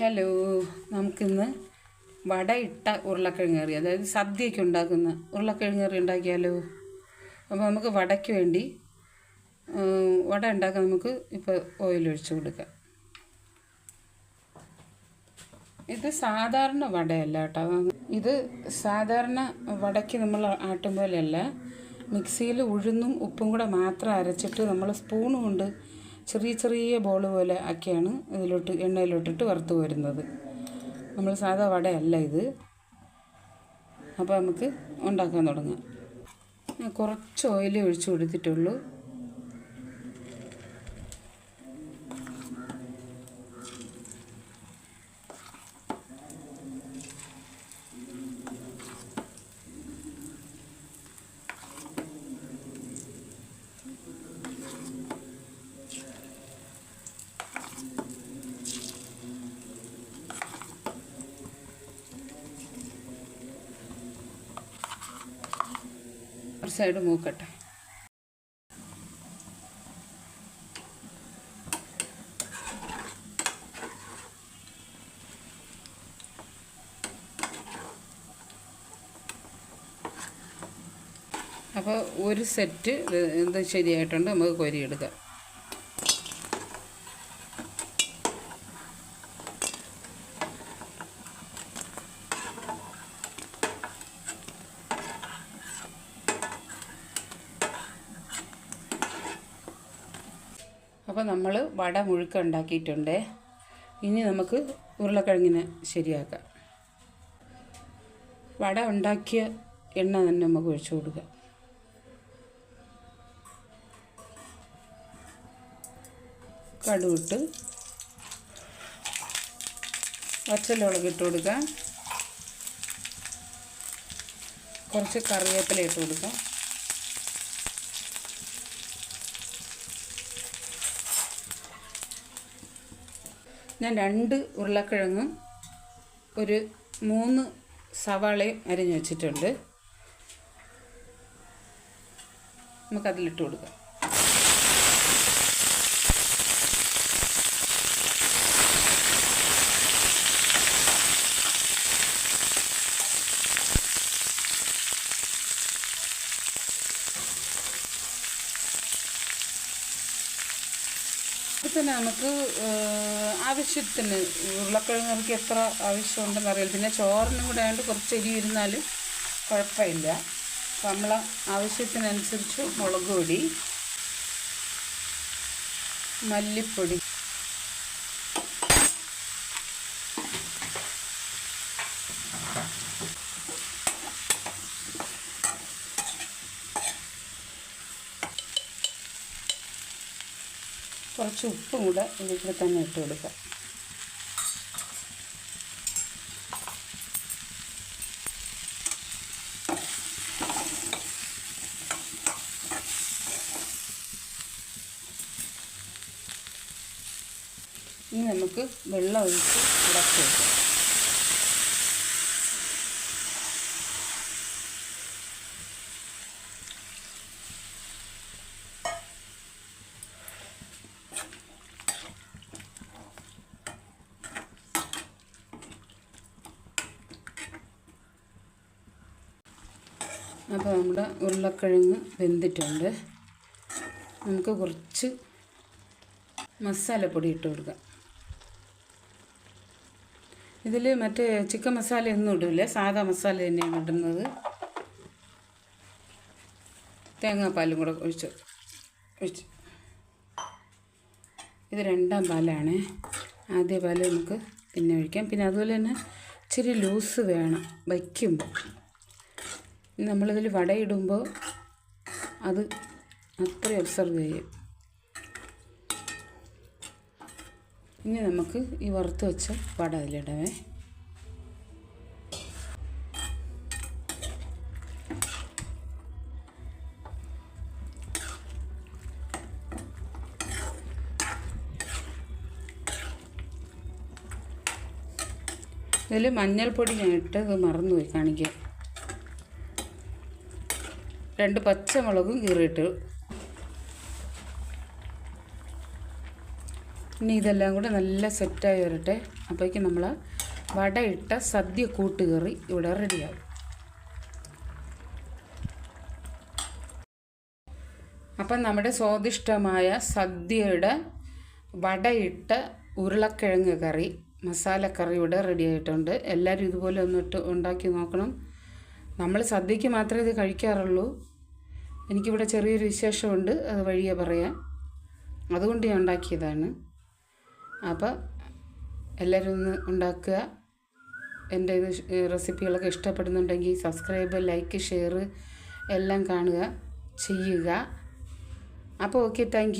Hello നമുക്കിന്ന് വട ഇട്ട ഉരുളക്കിഴങ്ങ് കറി അതായത് സദ്യയൊക്കെ ഉണ്ടാക്കുന്ന ഉരുളക്കിഴങ്ങ് കറി ഉണ്ടാക്കിയാലോ? അപ്പോൾ നമുക്ക് വടയ്ക്ക് വേണ്ടി വട ഉണ്ടാക്കാൻ നമുക്ക് ഇപ്പോൾ ഓയിൽ കൊടുക്കാം. ഇത് സാധാരണ വടയല്ല കേട്ടോ. ഇത് സാധാരണ വടയ്ക്ക് നമ്മൾ ആട്ടും പോലെയല്ല മിക്സിയിൽ ഉഴുന്നും ഉപ്പും കൂടെ മാത്രം അരച്ചിട്ട് നമ്മൾ സ്പൂൺ കൊണ്ട് ചെറിയ ചെറിയ ബോൾ പോലെ ആക്കിയാണ് ഇതിലോട്ട് എണ്ണയിലോട്ടിട്ട് വറുത്ത് വരുന്നത്. നമ്മൾ സാധാ വടയല്ല ഇത്. അപ്പോൾ നമുക്ക് ഉണ്ടാക്കാൻ തുടങ്ങാം. കുറച്ച് ഓയിൽ ഒഴിച്ച് കൊടുത്തിട്ടുള്ളൂ. ഒരു സൈഡ് മൂക്കട്ടെ അപ്പോൾ ഒരു സെറ്റ് ഇത് ശരിയായിട്ടുണ്ട്? നമുക്ക് കൊരിയെടുക്കാം. അപ്പോൾ നമ്മൾ വട മുഴുക്ക ഉണ്ടാക്കിയിട്ടുണ്ട്. ഇനി നമുക്ക് ഉരുളക്കിഴങ്ങിനെ ശരിയാക്കാം. വട ഉണ്ടാക്കിയ എണ്ണ തന്നെ നമുക്ക് ഒഴിച്ചു കൊടുക്കുക കടുവിട്ട് വച്ചലുളക് ഇട്ട് കൊടുക്കുക കുറച്ച് കറിവേപ്പില ഇട്ട് കൊടുക്കാം. ഞാൻ രണ്ട് ഉരുളക്കിഴങ്ങും ഒരു മൂന്ന് സവാളയും അരിഞ്ഞു വെച്ചിട്ടുണ്ട്. നമുക്കതിലിട്ട് കൊടുക്കാം. ഇപ്പം തന്നെ നമുക്ക് ആവശ്യത്തിന് ഉരുളക്കിഴങ്ങ് നമുക്ക് എത്ര ആവശ്യമുണ്ടെന്ന് അറിയില്ല. പിന്നെ ചോറിനും കൂടെ ആയതുകൊണ്ട് കുറച്ച് എരി ഇരുന്നാലും കുഴപ്പമില്ല. അപ്പം നമ്മൾ ആവശ്യത്തിനനുസരിച്ച് മുളക് പൊടി മല്ലിപ്പൊടി കുറച്ച് ഉപ്പും കൂടെ ഇതിൽ തന്നെ ഇട്ട് കൊടുക്കാം. ഇനി നമുക്ക് വെള്ളം ഒഴിച്ച് ഇടയ്ക്ക് വെക്കാം അപ്പോൾ നമ്മുടെ ഉരുളക്കിഴങ്ങ് വെന്തിട്ടുണ്ട്. നമുക്ക് കുറച്ച് മസാലപ്പൊടി ഇട്ട് കൊടുക്കാം. ഇതിൽ മറ്റേ ചിക്കൻ മസാല ഒന്നും ഇടില്ല സാധാ മസാല തന്നെയാണ് ഇടുന്നത്. തേങ്ങാപ്പാലും കൂടെ ഒഴിച്ച് ഒഴിച്ച്. ഇത് രണ്ടാം പാലാണ്. ആദ്യ പാൽ നമുക്ക് പിന്നെ ഒഴിക്കാം. പിന്നെ അതുപോലെ തന്നെ ഇച്ചിരി ലൂസ് വേണം. വയ്ക്കുമ്പോൾ. നമ്മളിതിൽ വടയിടുമ്പോൾ അത് അത്ര ഒബ്സർവ് ചെയ്യും. ഇനി നമുക്ക് ഈ വറുത്ത് വെച്ച വട അതിലിടവേ. ഇതിൽ മഞ്ഞൾപ്പൊടി ഞാൻ ഇട്ടത് മറന്നുപോയി കാണിക്കാൻ. രണ്ട് പച്ചമുളകും കീറിയിട്ട്. ഇനി ഇതെല്ലാം കൂടെ നല്ല സെറ്റായി വരട്ടെ. അപ്പോഴേക്കും നമ്മൾ വടയിട്ട സദ്യ കൂട്ടുകറി ഇവിടെ റെഡിയാവും. അപ്പം നമ്മുടെ സ്വാദിഷ്ടമായ സദ്യയുടെ വടയിട്ട ഉരുളക്കിഴങ്ങ് കറി മസാലക്കറി ഇവിടെ റെഡി ആയിട്ടുണ്ട് എല്ലാവരും ഇതുപോലെ ഒന്നിട്ട് ഉണ്ടാക്കി നോക്കണം. നമ്മൾ സദ്യക്ക് മാത്രമേ ഇത് കഴിക്കാറുള്ളൂ. എനിക്കിവിടെ ചെറിയൊരു വിശേഷമുണ്ട് അത് വഴിയെ പറയാം അതുകൊണ്ട് ഞാൻ ഉണ്ടാക്കിയതാണ്. അപ്പോൾ എല്ലാവരും ഒന്ന് ഉണ്ടാക്കുക. എന്റെ ഇത് റെസിപ്പികളൊക്കെ ഇഷ്ടപ്പെടുന്നുണ്ടെങ്കിൽ സബ്സ്ക്രൈബ് ലൈക്ക് ഷെയർ എല്ലാം കാണുക ചെയ്യുക. അപ്പോൾ ഓക്കെ താങ്ക്